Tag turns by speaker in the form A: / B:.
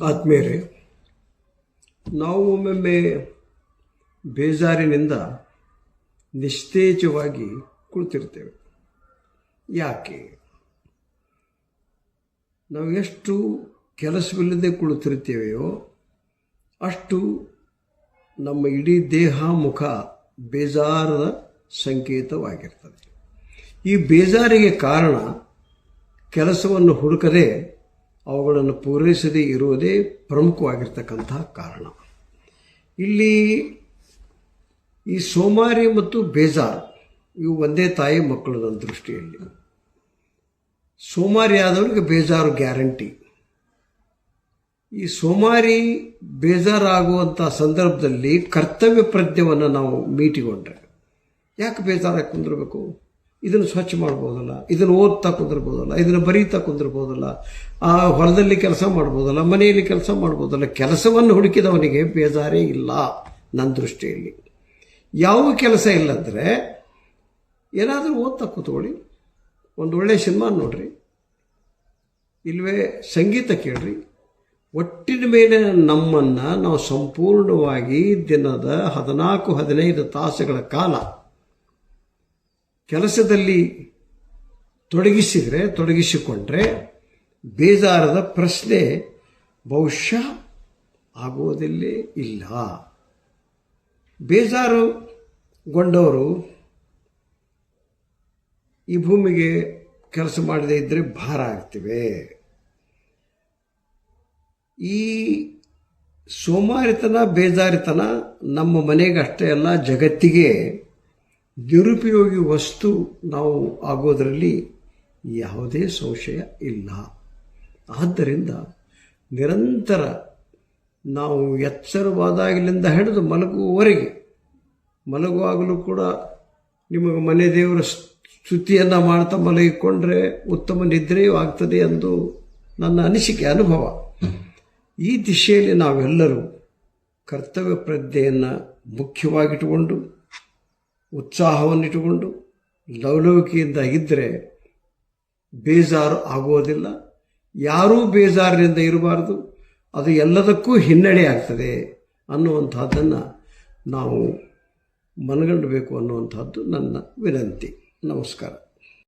A: ಆದ್ಮೇಲೆ ನಾವು ಒಮ್ಮೊಮ್ಮೆ ಬೇಜಾರಿನಿಂದ ನಿಸ್ತೇಜವಾಗಿ ಕುಳಿತಿರ್ತೇವೆ ಯಾಕೆ? ನಾವು ಎಷ್ಟು ಕೆಲಸವಿಲ್ಲದೆ ಕುಳಿತಿರ್ತೇವೆಯೋ ಅಷ್ಟು ನಮ್ಮ ಇಡೀ ದೇಹ ಮುಖ ಬೇಜಾರದ ಸಂಕೇತವಾಗಿರ್ತದೆ. ಈ ಬೇಜಾರಿಗೆ ಕಾರಣ ಕೆಲಸವನ್ನು ಹುಡುಕದೆ ಅವುಗಳನ್ನು ಪೂರೈಸದೇ ಇರುವುದೇ ಪ್ರಮುಖವಾಗಿರ್ತಕ್ಕಂತಹ ಕಾರಣ. ಇಲ್ಲಿ ಈ ಸೋಮಾರಿ ಮತ್ತು ಬೇಜಾರು ಇವು ಒಂದೇ ತಾಯಿ ಮಕ್ಕಳು ದೃಷ್ಟಿಯಲ್ಲಿ. ಸೋಮಾರಿ ಆದವರಿಗೆ ಬೇಜಾರು ಗ್ಯಾರಂಟಿ. ಈ ಸೋಮಾರಿ ಬೇಜಾರಾಗುವಂಥ ಸಂದರ್ಭದಲ್ಲಿ ಕರ್ತವ್ಯ ಪ್ರಜ್ಞೆಯನ್ನು ನಾವು ಮೀಟಿಕೊಂಡ್ರೆ ಯಾಕೆ ಬೇಜಾರಾಗಿ ಕುಂದಿರ್ಬೇಕು? ಇದನ್ನು ಸ್ವಚ್ಛ ಮಾಡ್ಬೋದಲ್ಲ, ಇದನ್ನು ಓದ್ತಾ ಕುಂದಿರ್ಬೋದಲ್ಲ, ಇದನ್ನು ಬರೀತಾ ಕುಂದಿರ್ಬೋದಲ್ಲ, ಆ ಹೊಲದಲ್ಲಿ ಕೆಲಸ ಮಾಡ್ಬೋದಲ್ಲ, ಮನೆಯಲ್ಲಿ ಕೆಲಸ ಮಾಡ್ಬೋದಲ್ಲ, ಕೆಲಸವನ್ನು ಹುಡುಕಿದವನಿಗೆ ಬೇಜಾರೇ ಇಲ್ಲ ನನ್ನ ದೃಷ್ಟಿಯಲ್ಲಿ. ಯಾವ ಕೆಲಸ ಇಲ್ಲಂದರೆ ಏನಾದರೂ ಓದ್ತಾ ಕೂತ್ಕೊಳ್ಳಿ. ಒಂದು ಒಳ್ಳೆಯ ಸಿನಿಮಾ ನೋಡ್ರಿ. ಇಲ್ಲವೇ ಸಂಗೀತ ಕೇಳ್ರಿ. ಒಟ್ಟಿನ ಮೇಲೆ ನಮ್ಮನ್ನು ನಾವು ಸಂಪೂರ್ಣವಾಗಿ ದಿನದ ಹದಿನಾಲ್ಕು, ಹದಿನೈದು ತಾಸುಗಳ ಕಾಲ ಕೆಲಸದಲ್ಲಿ ತೊಡಗಿಸಿದರೆ, ತೊಡಗಿಸಿಕೊಂಡ್ರೆ ಬೇಜಾರದ ಪ್ರಶ್ನೆ ಬಹುಶಃ ಆಗೋದಿಲ್ಲೇ ಇಲ್ಲ. ಬೇಜಾರುಗೊಂಡವರು ಈ ಭೂಮಿಗೆ ಕೆಲಸ ಮಾಡದೇ ಇದ್ದರೆ ಭಾರ ಆಗ್ತಿವೆ. ಈ ಸೋಮಾರಿತನ, ಬೇಜಾರಿತನ ನಮ್ಮ ಮನೆಗೆ ಅಷ್ಟೇ ಅಲ್ಲ, ಜಗತ್ತಿಗೆ ನಿರುಪಯೋಗಿ ವಸ್ತು ನಾವು ಆಗೋದರಲ್ಲಿ ಯಾವುದೇ ಸಂಶಯ ಇಲ್ಲ. ಆದ್ದರಿಂದ ನಿರಂತರ ನಾವು ಎಚ್ಚರವಾದಾಗಲಿಂದ ಹಿಡಿದು ಮಲಗುವವರೆಗೆ, ಮಲಗುವಾಗಲೂ ಕೂಡ ನಿಮಗೆ ಮನೆ ದೇವರ ಸ್ತುತಿಯನ್ನು ಮಾಡ್ತಾ ಮಲಗಿಕೊಂಡ್ರೆ ಉತ್ತಮ ನಿದ್ರೆಯೂ ಆಗ್ತದೆ ಎಂದು ನನ್ನ ಅನಿಸಿಕೆ ಅನುಭವ. ಈ ದಿಶೆಯಲ್ಲಿ ನಾವೆಲ್ಲರೂ ಕರ್ತವ್ಯ ಪ್ರಜ್ಞೆಯನ್ನು ಮುಖ್ಯವಾಗಿಟ್ಟುಕೊಂಡು ಉತ್ಸಾಹವನ್ನಿಟ್ಟುಕೊಂಡು ಲವಲವಿಕೆಯಿಂದ ಇದ್ದರೆ ಬೇಜಾರು ಆಗುವುದಿಲ್ಲ. ಯಾರೂ ಬೇಜಾರಿನಿಂದ ಇರಬಾರದು. ಅದು ಎಲ್ಲದಕ್ಕೂ ಹಿನ್ನಡೆ ಆಗ್ತದೆ ಅನ್ನುವಂಥದ್ದನ್ನು ನಾವು ಮನಗಂಡಬೇಕು ಅನ್ನುವಂಥದ್ದು ನನ್ನ ವಿನಂತಿ. ನಮಸ್ಕಾರ.